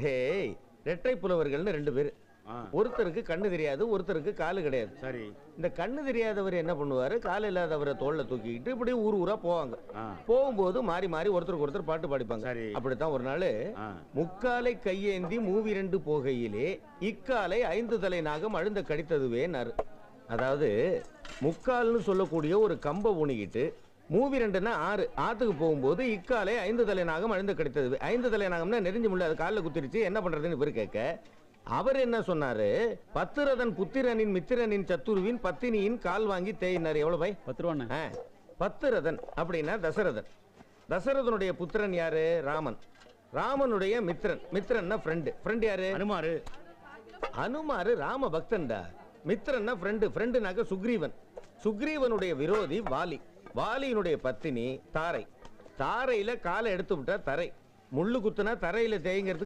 டேய் ரெட்டை புலவர்கள்னு ரெண்டு பேர். ஒருத்தருக்கு கண்ணு தெரியாது ஒருத்தருக்கு காலு கிடையாது. சரி. இந்த கண்ணு தெரியாதவர் என்ன பண்ணுவாரு? கால் இல்லாதவரை தோல்ல தூக்கிக்கிட்டு இப்படி ஊர் ஊரா போவாங்க. போகும்போது மாறி மாறி ஒருத்தருக்கு ஒருத்தர் பாட்டு பாடிப்பாங்க. சரி. அப்படித்தான் ஒரு நாள் முக்காலை கையேந்தி மூவிரண்டு போகையிலே இக்காலை ஐந்து தலை நாகம் அழுந்த கடித்ததுவேன்னாரு. அதாவது முக்கால்னு சொல்லக்கூடிய ஒரு கம்பை ஊனிக்கிட்டு மூவிரண்டுன்னா ஆறு. ஆத்துக்கு போகும்போது இக்காலை ஐந்து தலை நாகம் அழுந்த கடித்தது. ஐந்து தலை நாகம்னா நெறிஞ்சு முள்ள அது காலில் குத்திருச்சு என்ன பண்றதுன்னு இவர் கேட்க அவர் என்ன சொன்னாரு? பத்திரதன் புத்திரனின் மித்திரனின் சத்துருவின் பத்தினியின் கால் வாங்கி தேயினார். எவ்வளவு பை பத்து ஆ, பத்துரதன் அப்படின்னா தசரதன். தசரதனுடைய புத்திரன் யாரு? ராமன். ராமனுடைய மித்ரன் மித்ரன்னா ஃப்ரெண்டு ஃப்ரெண்ட் யாரு? அனுமாரு. அனுமாரு ராம பக்தன்டா மித்ரன்னா ஃப்ரெண்டு ஃப்ரெண்டுனாக்க சுக்ரீவன். சுக்ரீவனுடைய விரோதி வாலி. வாலியினுடைய பத்தினி தாரை. தாரையில காலை எடுத்து விட்டா தரை. முள்ளு குத்துனா தரையில தேய்ங்கிறது